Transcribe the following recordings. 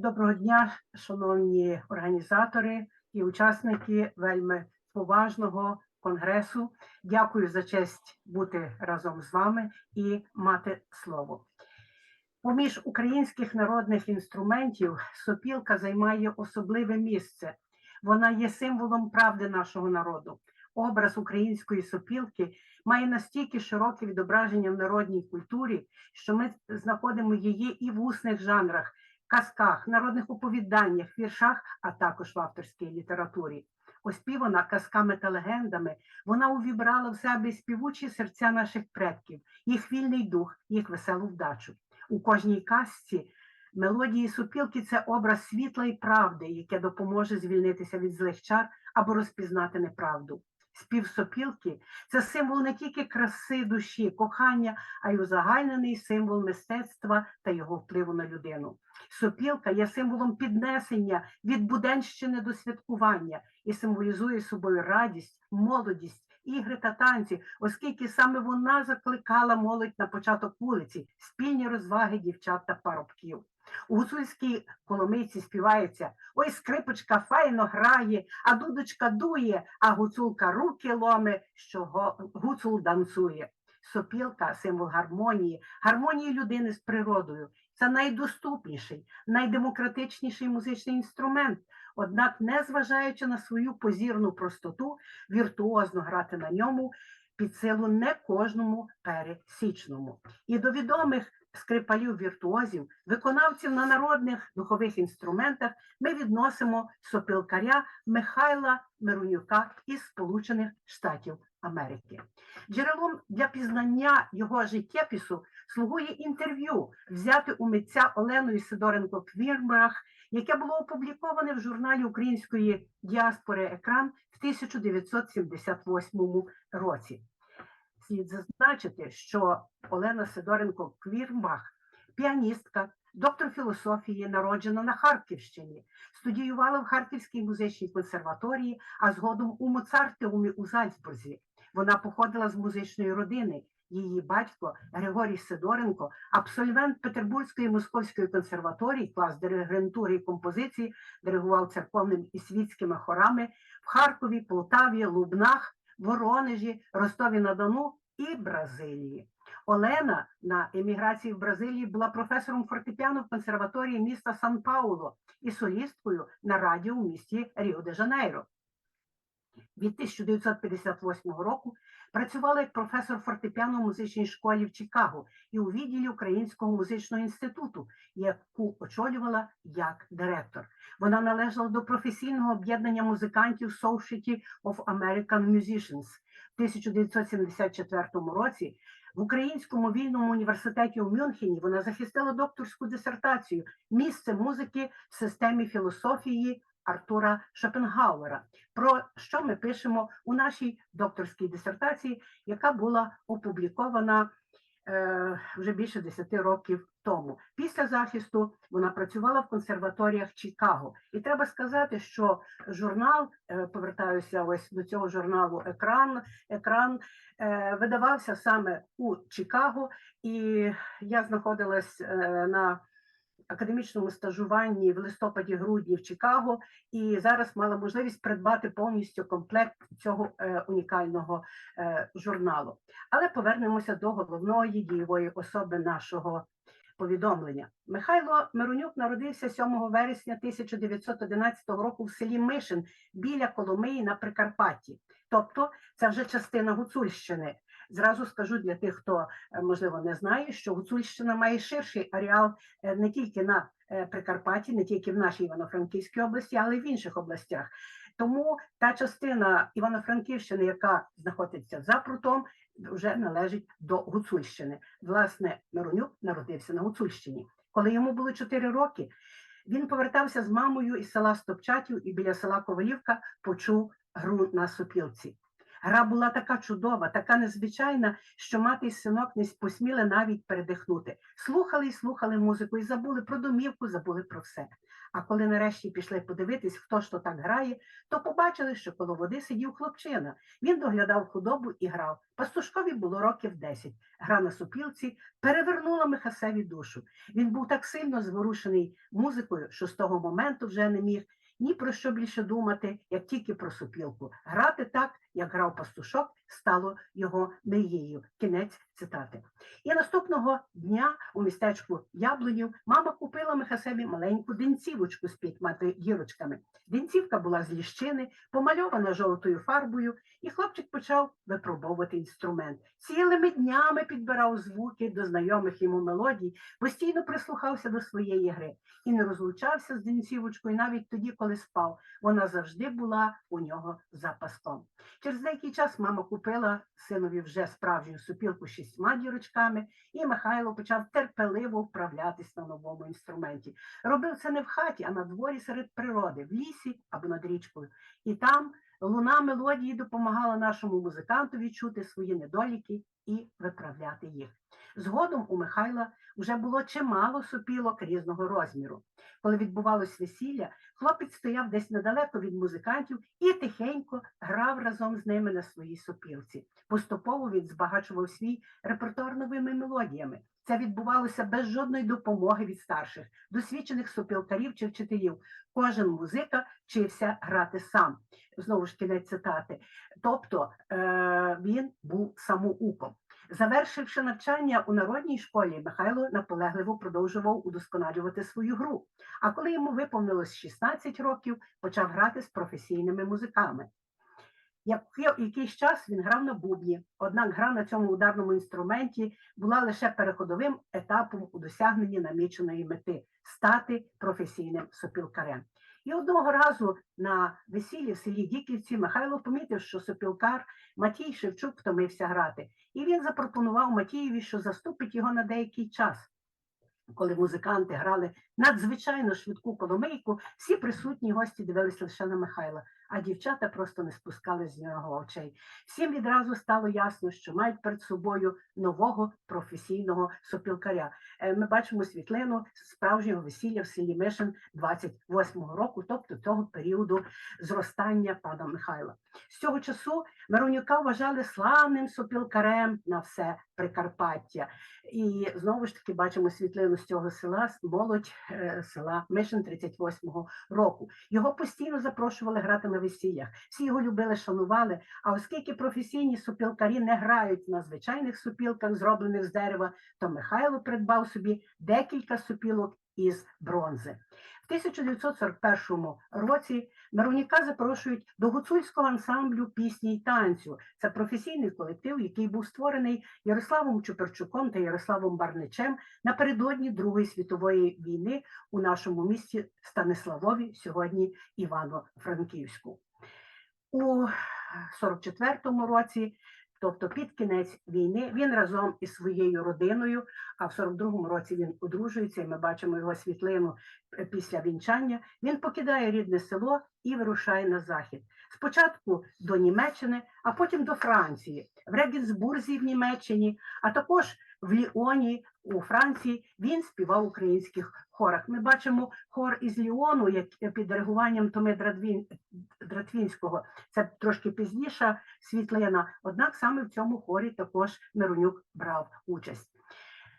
Доброго дня, шановні організатори і учасники вельми поважного конгресу. Дякую за честь бути разом з вами і мати слово. Поміж українських народних інструментів сопілка займає особливе місце. Вона є символом правди нашого народу. Образ української сопілки має настільки широке відображення в народній культурі, що ми знаходимо її і в усних жанрах, казках, народних оповіданнях, віршах, а також в авторській літературі. Оспівана казками та легендами, вона увібрала в себе співучі серця наших предків, їх вільний дух, їх веселу вдачу. У кожній казці мелодії супілки це образ світла і правди, яке допоможе звільнитися від злих чар або розпізнати неправду. Спів сопілки це символ не тільки краси душі, кохання, а й узагальнений символ мистецтва та його впливу на людину. Сопілка є символом піднесення від буденщини до святкування і символізує собою радість, молодість, ігри та танці, оскільки саме вона закликала молодь на початок вулиці, спільні розваги дівчат та парубків. У гуцульській коломийці співається Ой, скрипочка файно грає, а дудочка дує, а гуцулка руки ломе, що гуцул данцує. Сопілка символ гармонії, гармонії людини з природою. Це найдоступніший, найдемократичніший музичний інструмент. Однак, незважаючи на свою позірну простоту, віртуозно грати на ньому під силу не кожному пересічному. І до відомих скрипалів віртуозів, виконавців на народних духових інструментах ми відносимо сопілкаря Михайла Мирунюка із Сполучених Штатів Америки. Джерелом для пізнання його життєпису слугує інтерв'ю, взяте у митця Оленою Сидоренко Квірбрах, яке було опубліковане в журналі української діаспори Екран в 1978 році. Слід зазначити, що Олена Сидоренко Квірбах, піаністка, доктор філософії, народжена на Харківщині, студіювала в Харківській музичній консерваторії, а згодом у Моцартеумі у Зальцбурзі. Вона походила з музичної родини. Її батько Григорій Сидоренко, абсолвент Петербурзької московської консерваторії, клас диригентури і композиції, диригував церковними і світськими хорами в Харкові, Полтаві, Лубнах, Воронежі, Ростові-на-Дону і Бразилії. Олена на еміграції в Бразилії була професором фортепіано в консерваторії міста Сан-Пауло і солісткою на радіо у місті Ріо-де-Жанейро. Від 1958 року працювала як професор фортепіано в музичній школі в Чикаго і у відділі Українського музичного інституту, яку очолювала як директор. Вона належала до професійного об'єднання музикантів Society of American Musicians. В 1974 році в Українському вільному університеті у Мюнхені вона захистила докторську дисертацію Місце музики в системі філософії Артура Шопенгауера, про що ми пишемо у нашій докторській дисертації, яка була опублікована е, вже більше 10 років тому. Після захисту вона працювала в консерваторіях Чикаго. І треба сказати, що журнал, е, повертаюся ось до цього журналу Екран, екран е, видавався саме у Чикаго, і я знаходилась е, на академічному стажуванні в листопаді-грудні в Чикаго, і зараз мала можливість придбати повністю комплект цього е, унікального е, журналу. Але повернемося до головної дієвої особи нашого повідомлення. Михайло Миронюк народився 7 вересня 1911 року в селі Мишин біля Коломиї на Прикарпатті. Тобто це вже частина Гуцульщини. Зразу скажу для тих, хто е, можливо не знає, що Гуцульщина має ширший ареал е, не тільки на е, Прикарпатті, не тільки в нашій Івано-Франківській області, але й в інших областях. Тому та частина Івано-Франківщини, яка знаходиться за прутом, вже належить до Гуцульщини. Власне, Миронюк народився на Гуцульщині. Коли йому було 4 роки, він повертався з мамою із села Стопчатів і біля села Ковалівка почув гру на сопілці. Гра була така чудова, така незвичайна, що мати і синок не посміли навіть передихнути. Слухали і слухали музику і забули про домівку, забули про все. А коли нарешті пішли подивитись, хто ж то так грає, то побачили, що коло води сидів хлопчина. Він доглядав худобу і грав. Пастушкові було років 10. Гра на супілці перевернула Михасеві душу. Він був так сильно зворушений музикою, що з того моменту вже не міг ні про що більше думати, як тільки про супілку. Грати так, як грав пастушок, стало його мрією. Кінець цитати. І наступного дня у містечку Яблунів мама купила Михасеві маленьку денцівочку з п'ятьма дірочками. Денцівка була з ліщини, помальована жовтою фарбою, і хлопчик почав випробовувати інструмент. Цілими днями підбирав звуки до знайомих йому мелодій, постійно прислухався до своєї гри і не розлучався з денцівочкою навіть тоді, коли спав. Вона завжди була у нього за паском. Через деякий час мама купила синові вже справжню супілку шістьма дірочками, і Михайло почав терпеливо вправлятись на новому інструменті. Робив це не в хаті, а на дворі серед природи, в лісі або над річкою. І там луна мелодії допомагала нашому музиканту відчути свої недоліки і виправляти їх. Згодом у Михайла вже було чимало супілок різного розміру. Коли відбувалось весілля, хлопець стояв десь недалеко від музикантів і тихенько грав разом з ними на своїй сопілці. Поступово він збагачував свій репертуар новими мелодіями. Це відбувалося без жодної допомоги від старших, досвідчених сопілкарів чи вчителів. Кожен музика вчився грати сам. Знову ж кінець цитати. Тобто е- він був самоуком. Завершивши навчання у народній школі, Михайло наполегливо продовжував удосконалювати свою гру. А коли йому виповнилось 16 років, почав грати з професійними музиками. Якийсь час він грав на бубні, однак гра на цьому ударному інструменті була лише переходовим етапом у досягненні наміченої мети стати професійним сопілкарем. І одного разу на весіллі в селі Діківці Михайло помітив, що сопілкар Матій Шевчук втомився грати, і він запропонував Матієві, що заступить його на деякий час. Коли музиканти грали надзвичайно швидку коломийку, всі присутні гості дивилися лише на Михайла, а дівчата просто не спускали з нього очей. Всім відразу стало ясно, що мають перед собою нового професійного сопілкаря. Е, Ми бачимо світлину справжнього весілля в селі Мишин 28-го року, тобто того періоду зростання пана Михайла. З цього часу Миронюка вважали славним сопілкарем на все Прикарпаття. І знову ж таки бачимо світлину з цього села, молодь е, села Мишин 38-го року. Його постійно запрошували грати на весіллях. Всі його любили, шанували. А оскільки професійні супілкарі не грають на звичайних супілках, зроблених з дерева, то Михайло придбав собі декілька супілок із бронзи. В 1941 році Миронюка запрошують до гуцульського ансамблю пісні й танцю. Це професійний колектив, який був створений Ярославом Чуперчуком та Ярославом Барничем напередодні Другої світової війни у нашому місті Станиславові, сьогодні Івано-Франківську. У 44-му році, тобто під кінець війни, він разом із своєю родиною, а в 42-му році він одружується, і ми бачимо його світлину е, після вінчання. Він покидає рідне село і вирушає на захід. Спочатку до Німеччини, а потім до Франції, в Регенсбурзі в Німеччині, а також в Ліоні у Франції він співав в українських хорах. Ми бачимо хор із Ліону, як під диригуванням Томи Драдвін, Дратвінського. Це трошки пізніша світлина. Однак саме в цьому хорі також Миронюк брав участь.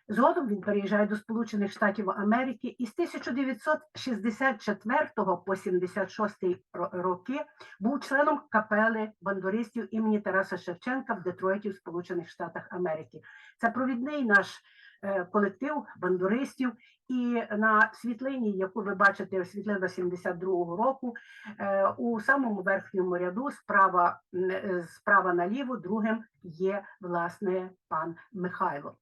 Згодом він переїжджає до Сполучених Штатів Америки і з 1964 по 76 ро- роки був членом капели бандуристів імені Тараса Шевченка в Детройті в Сполучених Штатах Америки. Це провідний наш е, колектив бандуристів. І на світлині, яку ви бачите, світлина 72-го року, е, у самому верхньому ряду справа, е, справа наліво, другим є власне пан Михайло.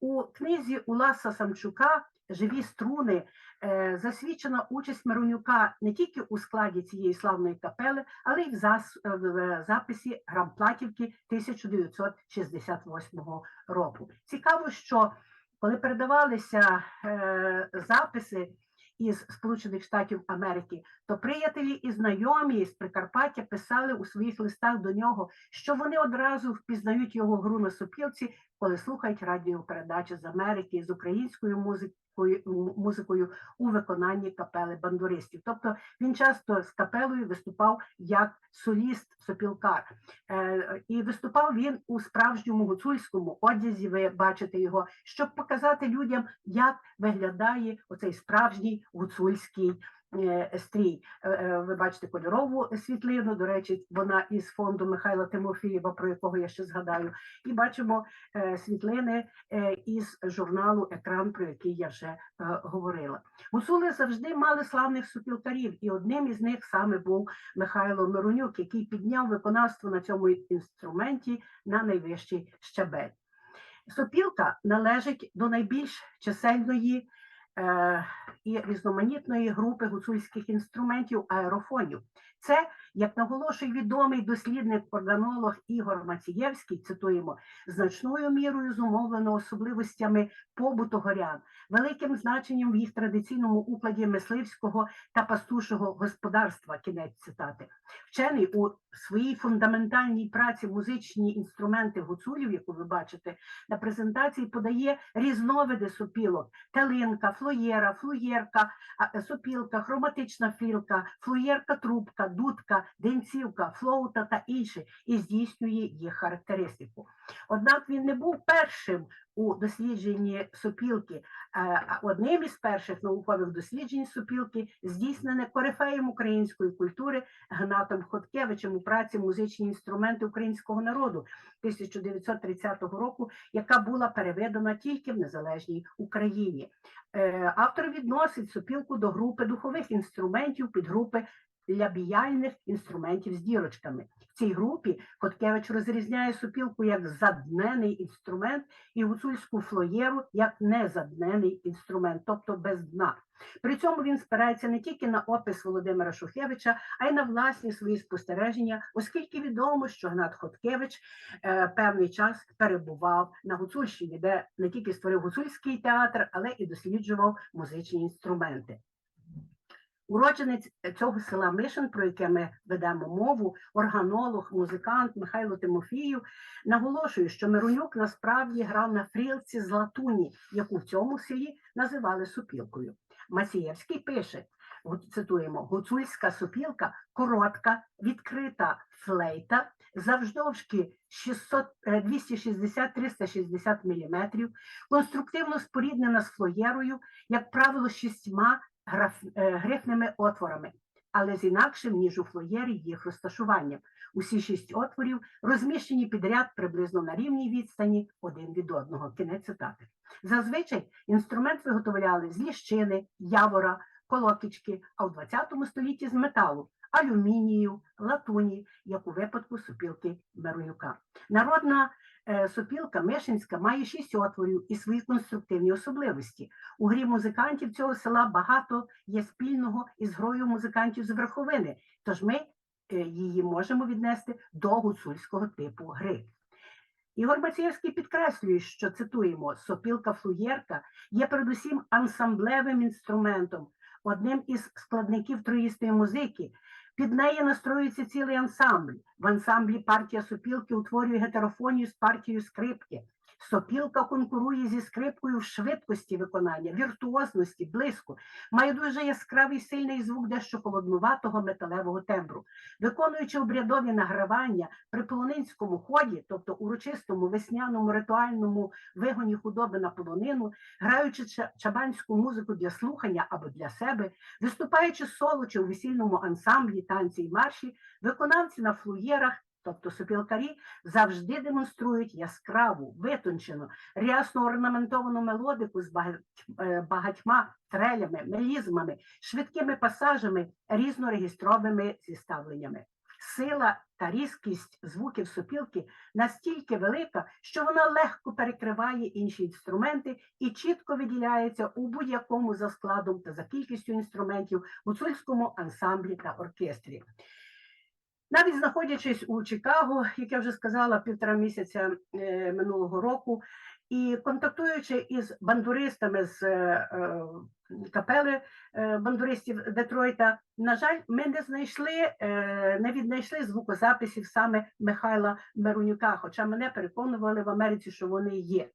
У книзі Уласа Самчука Живі струни е, засвідчена участь Миронюка не тільки у складі цієї славної капели, але й в, зас, в записі грамплатівки 1968 року. Цікаво, що коли передавалися е, записи із Сполучених Штатів Америки, то приятелі і знайомі з Прикарпаття писали у своїх листах до нього, що вони одразу впізнають його гру на сопілці коли слухають радіопередачі з Америки з українською музикою, музикою у виконанні капели бандуристів. Тобто він часто з капелою виступав як соліст сопілкар. Е, І виступав він у справжньому гуцульському одязі. Ви бачите його, щоб показати людям, як виглядає оцей справжній гуцульський стрій. Е, е, Ви бачите кольорову світлину. До речі, вона із фонду Михайла Тимофієва, про якого я ще згадаю. І бачимо е, світлини е, із журналу Екран, про який я вже е, говорила. Гуцули завжди мали славних супілкарів, і одним із них саме був Михайло Миронюк, який підняв виконавство на цьому інструменті на найвищий щабель. Сопілка належить до найбільш чисельної е, і різноманітної групи гуцульських інструментів аерофонів. Це, як наголошує відомий дослідник-органолог Ігор Мацієвський, цитуємо, значною мірою зумовлено особливостями побуту горян, великим значенням в їх традиційному укладі мисливського та пастушого господарства. Кінець цитати. Вчений у своїй фундаментальній праці музичні інструменти гуцулів, яку ви бачите, на презентації подає різновиди сопілок: талинка, флоєра, флуєрка, е, сопілка, хроматична філка, флуєрка, трубка, дудка, денцівка, флоута та інші, і здійснює їх характеристику. Однак він не був першим у дослідженні сопілки. Е, Одним із перших наукових досліджень сопілки здійснене корифеєм української культури Гнатом Хоткевичем у праці музичні інструменти українського народу 1930 року, яка була переведена тільки в незалежній Україні. Е, Автор відносить сопілку до групи духових інструментів підгрупи лябіяльних інструментів з дірочками. В цій групі Хоткевич розрізняє сопілку як заднений інструмент і гуцульську флоєру як незаднений інструмент, тобто без дна. При цьому він спирається не тільки на опис Володимира Шухевича, а й на власні свої спостереження, оскільки відомо, що Гнат Хоткевич е, певний час перебував на Гуцульщині, де не тільки створив гуцульський театр, але і досліджував музичні інструменти. Уродженець цього села Мишин, про яке ми ведемо мову, органолог, музикант Михайло Тимофіїв, наголошує, що Миронюк насправді грав на фрілці з латуні, яку в цьому селі називали супілкою. Масієвський пише, цитуємо, гуцульська супілка коротка, відкрита флейта, завждовжки 600, е, 260-360 мм, конструктивно споріднена з флоєрою, як правило, шістьма граф, е, грифними отворами, але з інакшим, ніж у флоєрі, їх розташуванням. Усі шість отворів розміщені підряд приблизно на рівній відстані один від одного. Кінець цитати. Зазвичай інструмент виготовляли з ліщини, явора, колокічки, а у ХХ столітті з металу, алюмінію, латуні, як у випадку сопілки Миронюка. Народна сопілка Мишинська має шість отворів і свої конструктивні особливості. У грі музикантів цього села багато є спільного із грою музикантів з верховини, тож ми е, її можемо віднести до гуцульського типу гри. Ігор Мацієвський підкреслює, що цитуємо, сопілка-флуєрка є передусім ансамблевим інструментом, одним із складників троїстої музики. Під неї настроюється цілий ансамбль. В ансамблі партія супілки утворює гетерофонію з партією скрипки. Сопілка конкурує зі скрипкою в швидкості виконання, віртуозності, блиску, має дуже яскравий сильний звук дещо холоднуватого металевого тембру. Виконуючи обрядові награвання при полонинському ході, тобто урочистому весняному ритуальному вигоні худоби на полонину, граючи чабанську музику для слухання або для себе, виступаючи соло чи у весільному ансамблі, танці й марші, виконавці на флуєрах. Тобто сопілкарі завжди демонструють яскраву, витончену, рясно орнаментовану мелодику з е, багатьма трелями, мелізмами, швидкими пасажами, різнорегістровими зіставленнями. Сила та різкість звуків сопілки настільки велика, що вона легко перекриває інші інструменти і чітко виділяється у будь-якому за складом та за кількістю інструментів гуцульському ансамблі та оркестрі. Навіть знаходячись у Чикаго, як я вже сказала, півтора місяця е, минулого року, І контактуючи із бандуристами з е, е, капели бандуристів Детройта, на жаль, ми не знайшли, не віднайшли звукозаписів саме Михайла Мерунюка, хоча мене переконували в Америці, що вони є.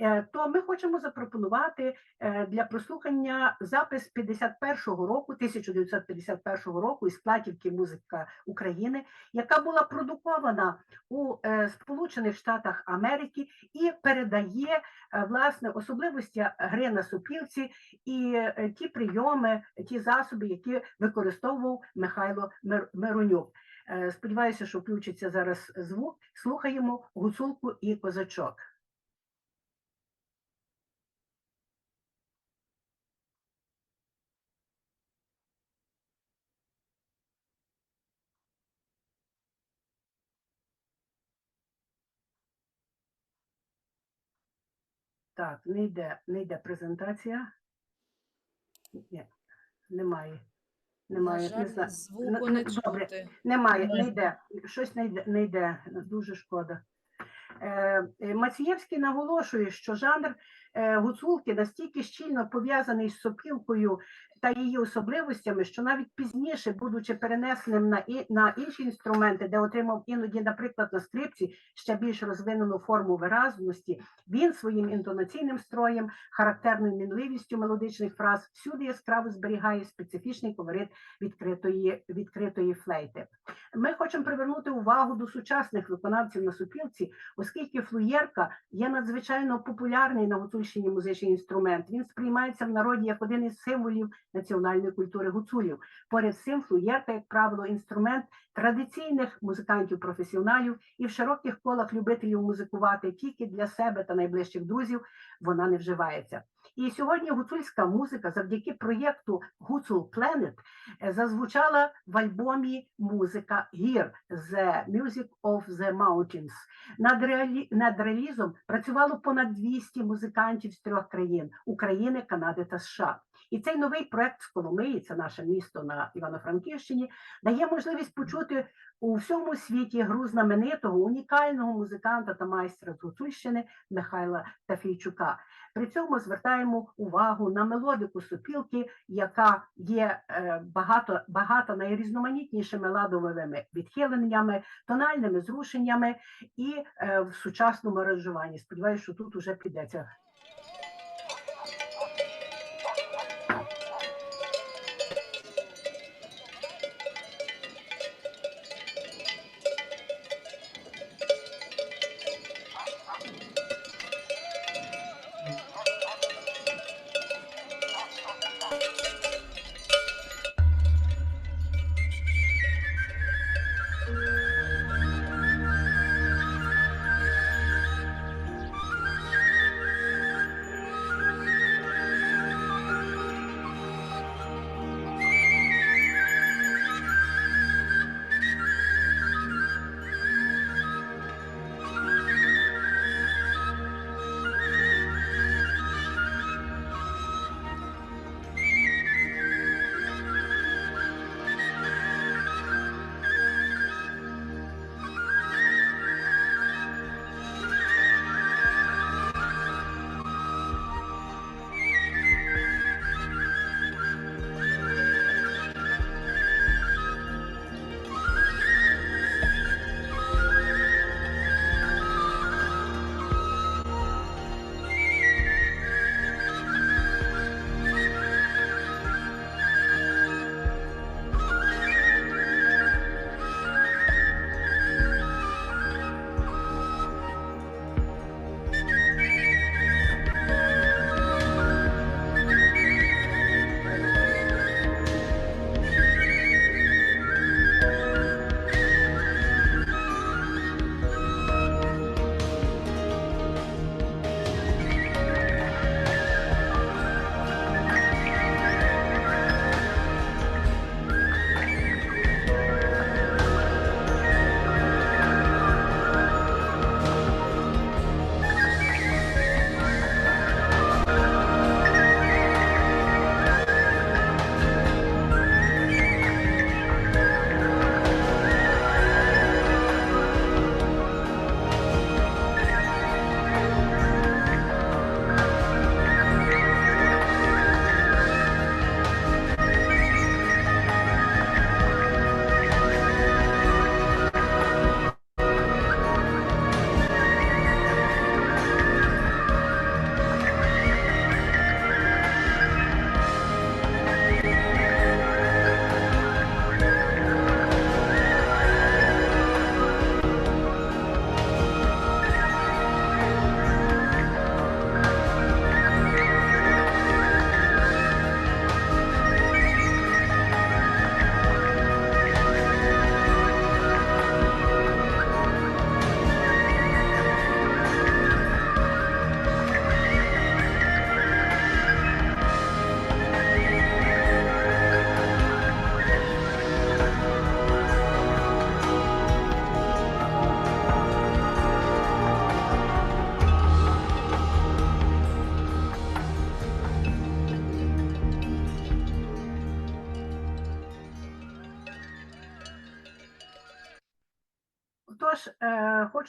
Е, То ми хочемо запропонувати е, для прослухання запис 51-го року, 1951 року із платівки музика України, яка була продукована у е, Сполучених Штатах Америки і передає власне особливості гри на супілці і ті прийоми, ті засоби, які використовував Михайло Мир- Миронюк. Сподіваюся, що включиться зараз звук. Слухаємо гуцулку і козачок. Так, не йде, не йде презентація. Ні, немає. Немає, На не жаль, знаю. звуку Ну, не добре. чути. Немає, не йде. Щось не йде, не йде. Дуже шкода. Е, е, Мацієвський наголошує, що жанр гуцулки настільки щільно пов'язаний з сопілкою та її особливостями, що навіть пізніше, будучи перенесеним на, і, на інші інструменти, де отримав іноді, наприклад, на скрипці ще більш розвинену форму виразності, він своїм інтонаційним строєм, характерною мінливістю мелодичних фраз всюди яскраво зберігає специфічний колорит відкритої, відкритої флейти. Ми хочемо привернути увагу до сучасних виконавців на супілці, оскільки флуєрка є надзвичайно популярний на Гуцульщині музичний інструмент. Він сприймається в народі як один із символів національної культури гуцулів. Поряд з цим флуєрка, як правило, інструмент традиційних музикантів-професіоналів і в широких колах любителів музикувати тільки для себе та найближчих друзів вона не вживається. І сьогодні гуцульська музика завдяки проєкту Гуцул Planet зазвучала в альбомі Музика гір The Music of the Mountains. Над, реалі... над релізом працювало понад 200 музикантів з трьох країн України, Канади та США. І цей новий проект з Коломиї, це наше місто на Івано-Франківщині, дає можливість почути у всьому світі гру знаменитого унікального музиканта та майстра з Гуцульщини Михайла Тафійчука. При цьому звертаємо увагу на мелодику сопілки, яка є е, багато, багато найрізноманітнішими ладовими відхиленнями, тональними зрушеннями і е, в сучасному аранжуванні. Сподіваюся, що тут уже підеться.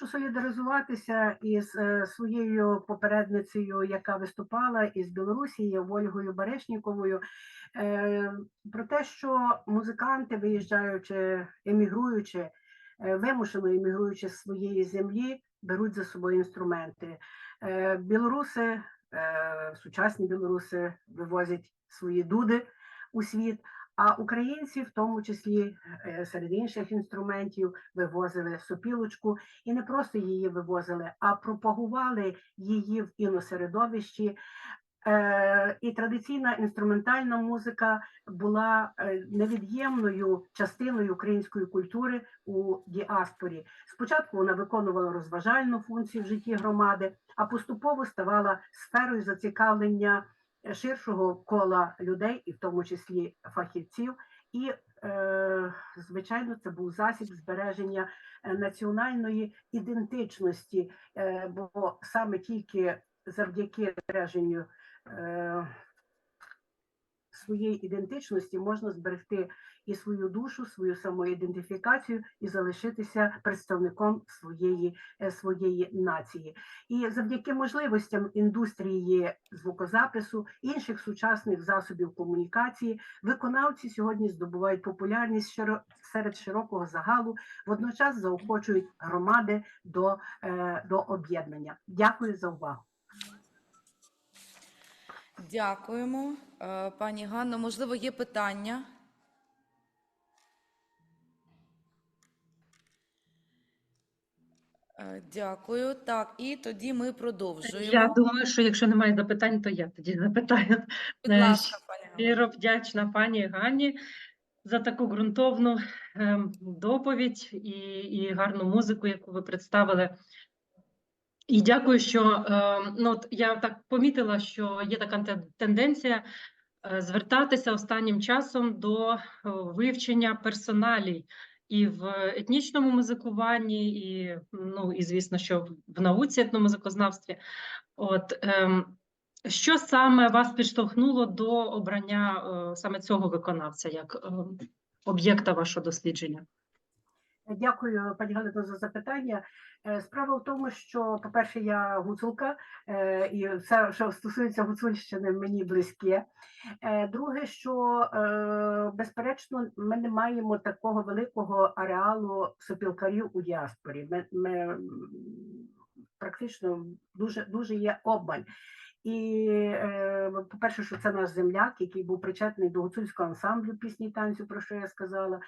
Солідаризуватися із е, своєю попередницею, яка виступала із Білорусі, Ольгою Барешніковою, е, про те, що музиканти, виїжджаючи, емігруючи, е, вимушено емігруючи з своєї землі, беруть за собою інструменти. Білоруси, сучасні білоруси вивозять свої дуди у світ. А українці, в тому числі е, серед інших інструментів, вивозили сопілочку і не просто її вивозили, а пропагували її в іносередовищі. Е, І традиційна інструментальна музика була е, невід'ємною частиною української культури у діаспорі. Спочатку вона виконувала розважальну функцію в житті громади, а поступово ставала сферою зацікавлення ширшого кола людей, і в тому числі фахівців. І, е, звичайно, це був засіб збереження е, національної ідентичності, е, бо саме тільки завдяки збереженню своєї ідентичності можна зберегти і свою душу, свою самоідентифікацію і залишитися представником своєї, е, своєї нації. І завдяки можливостям індустрії звукозапису, інших сучасних засобів комунікації, виконавці сьогодні здобувають популярність широ- серед широкого загалу, водночас заохочують громади до, е, до об'єднання. Дякую за увагу. Дякуємо, Е, пані Ганно. Можливо, є питання? Е, Дякую. Так, і тоді ми продовжуємо. Я думаю, що якщо немає запитань, то я тоді запитаю. Будь Е, ласка, пані Ганно. Щиро вдячна пані Ганні за таку ґрунтовну ем, доповідь і, і гарну музику, яку ви представили. І дякую, що ем, ну, я так помітила, що є така тенденція е, звертатися останнім часом до е, вивчення персоналій і в етнічному музикуванні, і, ну, і звісно, що в- науці етномузикознавстві. От, ем, що саме вас підштовхнуло до обрання е, саме цього виконавця як об'єкта вашого дослідження? Дякую, пані Галино, за запитання. Е, Справа в тому, що, по-перше, я гуцулка, е, і все, що стосується гуцульщини, мені близьке. Е, Друге, що, безперечно, ми не маємо такого великого ареалу сопілкарів у діаспорі. Ми, ми практично дуже, дуже є обмаль. І, е, по-перше, що це наш земляк, який був причетний до гуцульського ансамблю пісні танцю, про що я сказала,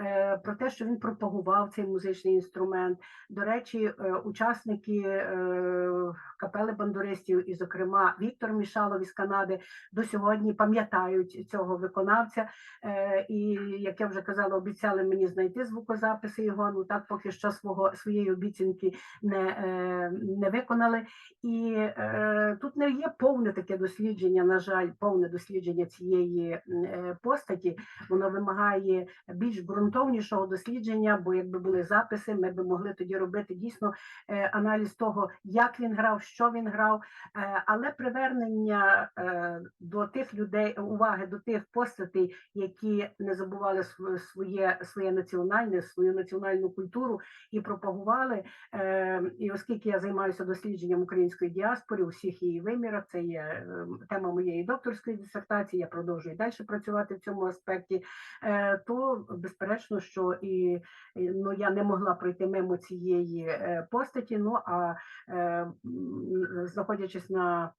е, про те, що він пропагував цей музичний інструмент. До речі, е, учасники капели бандуристів, і, зокрема, Віктор Мішалов із Канади, до сьогодні пам'ятають цього виконавця. І, як я вже казала, обіцяли мені знайти звукозаписи його. Ну так поки що свого своєї обіцянки не, не виконали. І тут не є повне таке дослідження, на жаль, повне дослідження цієї е, постаті. Воно вимагає більш ґрунтовнішого дослідження, бо якби були записи, ми б могли тоді робити дійсно е, аналіз того, як він грав, що він грав. Е, але привернення до тих людей, уваги до тих постатей, які не забували своє, своє національне, свою національну культуру і пропагували. І оскільки я займаюся дослідженням української діаспори у всіх її вимірах, це є е, тема моєї докторської дисертації. Я продовжую далі працювати в цьому аспекті. е, То безперечно, що і ну я не могла пройти мимо цієї е, постаті. Ну а е, знаходячись на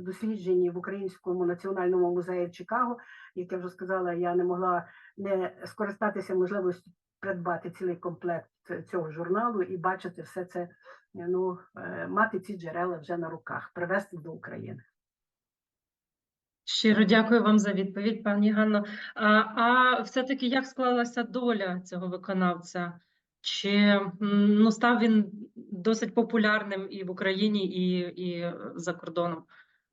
дослідженні в Українському національному музеї в Чикаго, як я вже сказала, я не могла не скористатися можливістю придбати цілий комплект цього журналу і бачити все це, ну е, мати ці джерела вже на руках, привезти до України. Щиро дякую вам за відповідь, пані Ганно. А, а все-таки як склалася доля цього виконавця? Чи ну, став він досить популярним і в Україні, і, і за кордоном?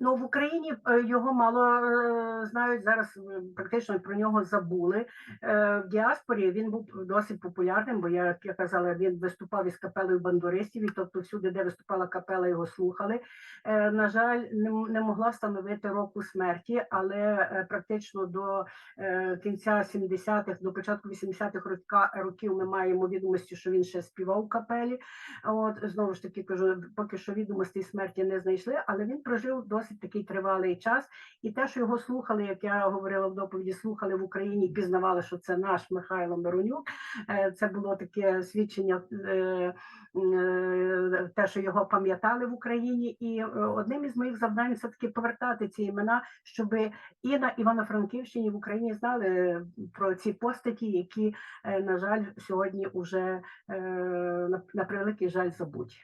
Ну, в Україні е, його мало е, знають зараз. Практично про нього забули. Е, В діаспорі він був досить популярним, бо як я казала, він виступав із капелою бандуристів, і тобто всюди, де виступала капела, його слухали. На жаль, не, могла встановити року смерті, але практично до кінця 70-х, до початку 80-х років ми маємо відомості, що він ще співав в капелі. От знову ж таки кажу, поки що відомостей смерті не знайшли, але він прожив досить такий тривалий час. І те, що його слухали, як я говорила в доповіді, слухали в Україні, пізнавали, що це наш Михайло Миронюк. е, Це було таке свідчення, е, е, те, що його пам'ятали в Україні. І одним із моїх завдань все таки повертати ці імена, щоб і на Івано-Франківщині в Україні знали про ці постаті, які, на жаль, сьогодні уже е, на, превеликий жаль забуті.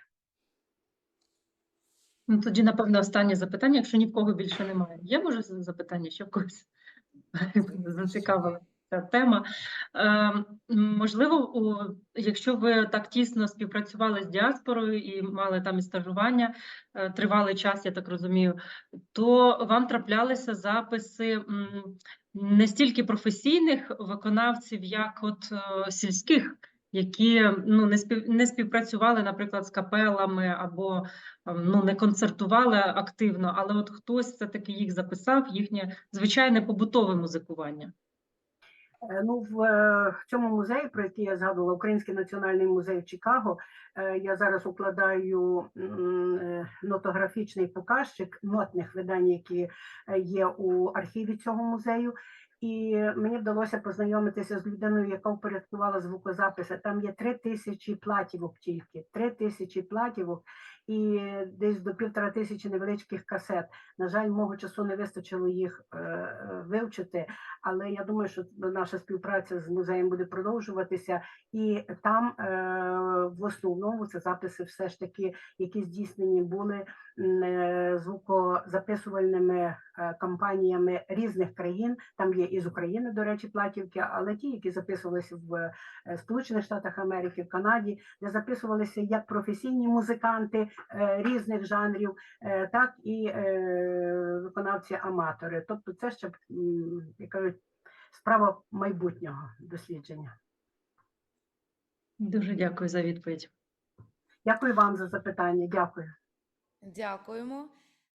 Ну, тоді, напевно, останнє запитання, якщо ні в кого більше немає. Є, може, запитання, ще в когось зацікавила ця тема. Е, можливо, у, якщо ви так тісно співпрацювали з діаспорою і мали там і стажування е, тривалий час, я так розумію, то вам траплялися записи м, не стільки професійних виконавців, як от е, сільських, які ну, не, спів, не співпрацювали, наприклад, з капелами або ну, не концертували активно, але от хтось все-таки їх записав, їхнє звичайне побутове музикування. Е, Ну, в, е, цьому музеї, про який я згадувала, Український національний музей в Чикаго, е, я зараз укладаю нотографічний показчик нотних видань, які є у архіві цього музею. І мені вдалося познайомитися з людиною, яка упорядкувала звукозаписи. Там є три тисячі платівок тільки, три тисячі платівок і десь до півтора тисячі невеличких касет. На жаль, мого часу не вистачило їх е, вивчити, але я думаю, що наша співпраця з музеєм буде продовжуватися, і там е, в основному це записи, все ж таки, які здійснені були е, звукозаписувальними е, компаніями різних країн. Там є і з України, до речі, платівки, але ті, які записувалися в е, Сполучених Штатах Америки, в Канаді, де записувалися як професійні музиканти е, різних жанрів, е, так і виконавці-аматори. Тобто, це ще як кажуть, справа майбутнього дослідження. Дуже дякую за відповідь. Дякую вам за запитання. Дякую. Дякуємо.